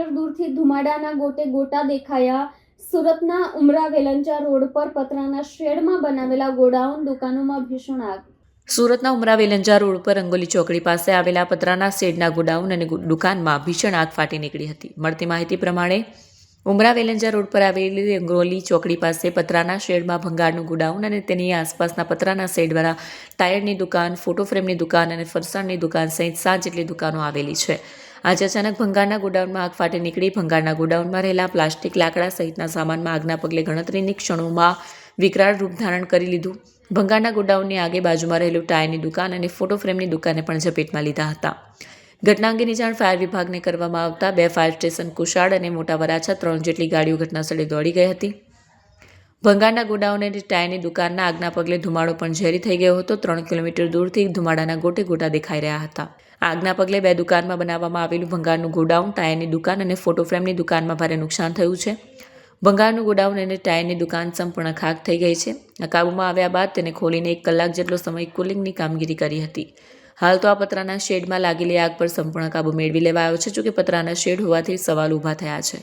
Kilometre દૂરથી ધુમાડાના ગોટે ગોટા દેખાયા. સુરતના ઉમરા વેલંચા રોડ પર પતરાના શેડમાં બનાવેલા ગોડાઉન દુકાનોમાં ભીષણ આગ. સુરતના ઉમરા વેલંજા રોડ પર રંગોલી ચોકડી પાસે આવેલા પતરાના શેડના ગોડાઉન અને દુકાનમાં ભીષણ આગ ફાટી નીકળી હતી. મળતી માહિતી પ્રમાણે, ઉમરા વેલંજા રોડ પર આવેલી રંગોલી ચોકડી પાસે પતરાના શેડમાં ભંગારનું ગોડાઉન અને તેની આસપાસના પતરાના શેડ દ્વારા ટાયરની દુકાન, ફોટો ફ્રેમની દુકાન અને ફરસાણની દુકાન સહિત સાત જેટલી દુકાનો આવેલી છે. આજે અચાનક ભંગારના ગોડાઉનમાં આગ ફાટી નીકળી. ભંગારના ગોડાઉનમાં રહેલા પ્લાસ્ટિક લાકડા સહિતના સામાનમાં આગના પગલે ગણતરીની ક્ષણોમાં વિકરાળ રૂપ ધારણ કરી લીધું. ભંગારના ગોડાઉનની આગે બાજુમાં રહેલું ટાયરની દુકાન અને ફોટો ફ્રેમની દુકાને પણ ઝપેટમાં લીધા હતા. ઘટના અંગેની જાણ ફાયર વિભાગને કરવામાં આવતા બે ફાયર સ્ટેશન કુશાળ અને મોટા વરાછા ત્રણ જેટલી ગાડીઓ ઘટનાસ્થળે દોડી ગઈ હતી. ભંગારના ગોડાઉન અને ટાયરની દુકાનના આગના પગલે ધુમાડો પણ ઝેરી થઈ ગયો હતો. ત્રણ કિલોમીટર દૂરથી ધુમાડાના ગોટે ગોટા દેખાઈ રહ્યા હતા. આગના પગલે બે દુકાનમાં બનાવવામાં આવેલું ભંગારનું ગોડાઉન, ટાયરની દુકાન અને ફોટો ફ્રેમની દુકાનમાં ભારે નુકસાન થયું છે. ભંગારનું ગોડાઉન અને ટાયરની દુકાન સંપૂર્ણ ખાક થઈ ગઈ છે. આ કાબૂમાં આવ્યા બાદ તેને ખોલીને એક કલાક જેટલો સમય કુલિંગની કામગીરી કરી હતી. હાલ તો આ પતરાના શેડમાં લાગેલી આગ પર સંપૂર્ણ કાબૂ મેળવી લેવાયો છે, જોકે પતરાના શેડ હોવાથી સવાલ ઊભા થયા છે.